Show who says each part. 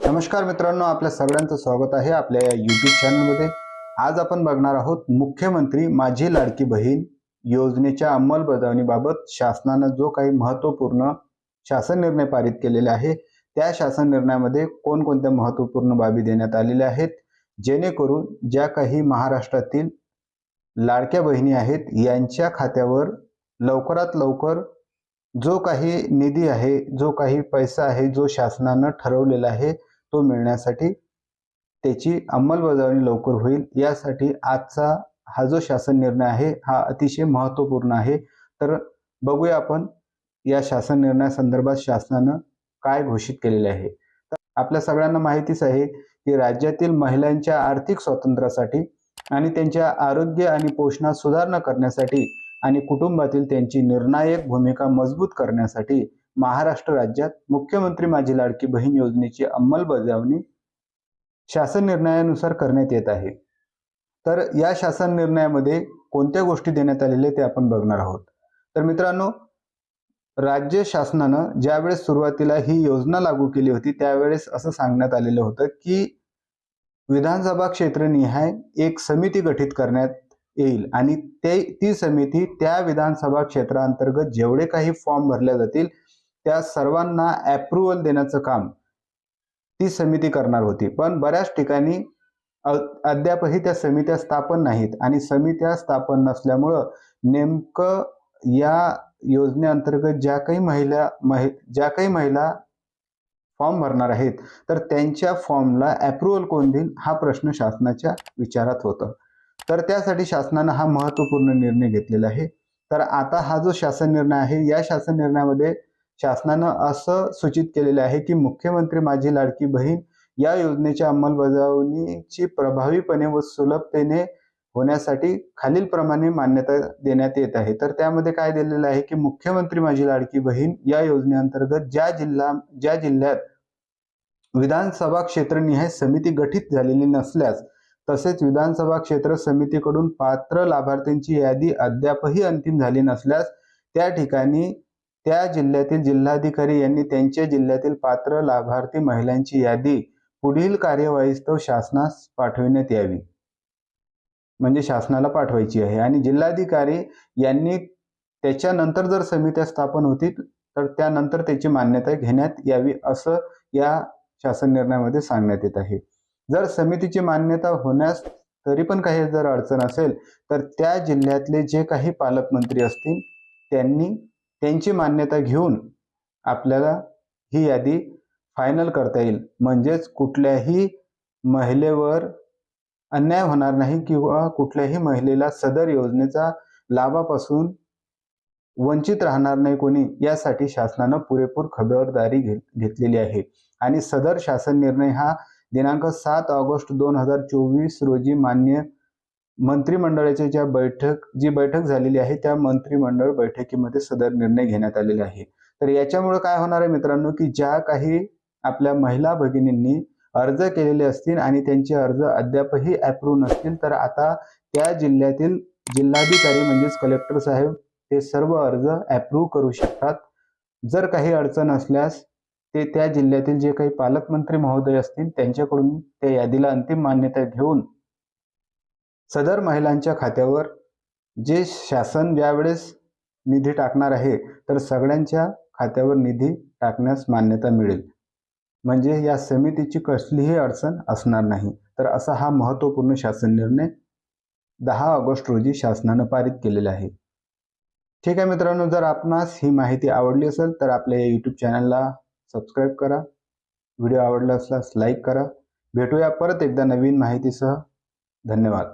Speaker 1: नमस्कार मित्रांनो आपल्या सगळ्यांचं स्वागत आहे आपल्या या यूट्यूब चॅनलमध्ये आज आपण बघणार आहोत मुख्यमंत्री माझी लाडकी बहीण योजनेच्या अंमलबजावणीबाबत शासनानं जो काही महत्त्वपूर्ण शासन निर्णय पारित केलेले आहे त्या शासन निर्णयामध्ये कोणकोणत्या महत्त्वपूर्ण बाबी देण्यात आलेल्या आहेत जेणेकरून ज्या काही महाराष्ट्रातील लाडक्या बहिणी आहेत यांच्या खात्यावर लवकरात लवकर जो काही निधी आहे जो काही पैसा आहे जो शासनानं ठरवलेला आहे तो मिळण्यासाठी त्याची अंमलबजावणी लवकर होईल. यासाठी आजचा हा जो शासन निर्णय आहे हा अतिशय महत्त्वपूर्ण आहे. तर बघूया आपण या शासन निर्णयासंदर्भात शासनानं काय घोषित केलेले आहे. तर आपल्या सगळ्यांना माहितीच आहे की राज्यातील महिलांच्या आर्थिक स्वातंत्र्यासाठी आणि त्यांच्या आरोग्य आणि पोषणात सुधारणा करण्यासाठी आणि कुटुंबातील त्यांची निर्णायक भूमिका मजबूत करण्यासाठी महाराष्ट्र राज्यात मुख्यमंत्री माझी लाडकी बहीण योजनेची अंमलबजावणी शासन निर्णयानुसार करण्यात येत आहे. तर या शासन निर्णयामध्ये कोणत्या गोष्टी देण्यात आलेल्या ते आपण बघणार आहोत. तर मित्रांनो राज्य शासनानं ज्यावेळेस सुरुवातीला ही योजना लागू केली होती त्यावेळेस असं सांगण्यात आलेलं होतं की विधानसभा क्षेत्रनिहाय एक समिती गठीत करण्यात येईल. आणि ते ती समिती त्या विधानसभा क्षेत्रांतर्गत जेवढे काही फॉर्म भरल्या जातील त्या सर्वांना अप्रुव्हल देण्याचं काम ती समिती करणार होती. पण बऱ्याच ठिकाणी अद्यापही त्या समित्या स्थापन नाहीत. आणि समित्या स्थापन नसल्यामुळं नेमकं या योजनेअंतर्गत ज्या काही महिला महि ज्या काही महिला फॉर्म भरणार आहेत तर त्यांच्या फॉर्मला अप्रुव्हल कोण देईल हा प्रश्न शासनाच्या विचारात होता. तर त्यासाठी शासनानं हा महत्त्वपूर्ण निर्णय घेतलेला आहे. तर आता हा जो शासन निर्णय आहे या शासन निर्णयामध्ये शासनानं असं सूचित केलेलं आहे की मुख्यमंत्री माझी लाडकी बहीण या योजनेच्या अंमलबजावणीची प्रभावीपणे व सुलभतेने होण्यासाठी खालीलप्रमाणे मान्यता देण्यात येत आहे. तर त्यामध्ये काय दिलेलं आहे की मुख्यमंत्री माझी लाडकी बहीण या योजनेअंतर्गत ज्या जिल्हा ज्या जिल्ह्यात विधानसभा क्षेत्रनिहाय समिती गठीत झालेली नसल्यास तसेच विधानसभा क्षेत्र समितीकडून पात्र लाभार्थ्यांची यादी अद्यापही अंतिम झाली नसल्यास त्या ठिकाणी त्या जिल्ह्यातील जिल्हाधिकारी यांनी त्यांच्या जिल्ह्यातील पात्र लाभार्थी महिलांची यादी पुढील कार्यवाहीस्तव शासनास पाठविण्यात यावी. म्हणजे शासनाला पाठवायची आहे. आणि जिल्हाधिकारी यांनी त्याच्यानंतर जर समित्या स्थापन होतील तर त्यानंतर त्याची मान्यता घेण्यात यावी असं या शासन निर्णयामध्ये सांगण्यात येत आहे. जर समितीची मान्यता होण्यास तरी पण काही जर अडचण असेल तर त्या जिल्ह्यातले जे काही पालकमंत्री असतील त्यांनी त्यांची मान्यता घेऊन आपल्याला ही यादी फायनल करता येईल. म्हणजेच कुठल्याही महिलेवर अन्याय होणार नाही किंवा कुठल्याही महिलेला सदर योजनेचा लाभापासून वंचित राहणार नाही कोणी यासाठी शासनानं पुरेपूर खबरदारी घेतलेली आहे. आणि सदर शासन निर्णय हा दिनांक सात ऑगस्ट दोन हजार चोवीस रोजी मान्य मंत्रिमंडळाची ज्या बैठक जी बैठक झालेली आहे त्या मंत्रिमंडळ बैठकीमध्ये सदर निर्णय घेण्यात आलेले आहे. तर याच्यामुळे काय होणार आहे मित्रांनो की ज्या काही आपल्या महिला भगिनींनी अर्ज केलेले असतील आणि त्यांचे अर्ज अद्यापही अप्रूव्ह नसतील तर आता त्या जिल्ह्यातील जिल्हाधिकारी म्हणजेच कलेक्टर साहेब ते सर्व अर्ज अप्रूव्ह करू शकतात. जर काही अडचण असल्यास ते त्या जिल्ह्यातील जे काही पालकमंत्री महोदय असतील त्यांच्याकडून त्या यादीला अंतिम मान्यता घेऊन सदर महिलांच्या खात्यावर जे शासन ज्यावेळेस निधी टाकणार आहे तर सगळ्यांच्या खात्यावर निधी टाकण्यास मान्यता मिळेल. म्हणजे या समितीची कसलीही अडचण असणार नाही. तर असा हा महत्त्वपूर्ण शासन निर्णय दहा ऑगस्ट रोजी शासनानं पारित केलेला आहे. ठीक आहे मित्रांनो जर आपणास ही माहिती आवडली असेल तर आपल्या या यूट्यूब चॅनलला सबस्क्राईब करा. व्हिडिओ आवडला असल्यास लाईक करा. भेटूया परत एकदा नवीन माहितीसह. धन्यवाद.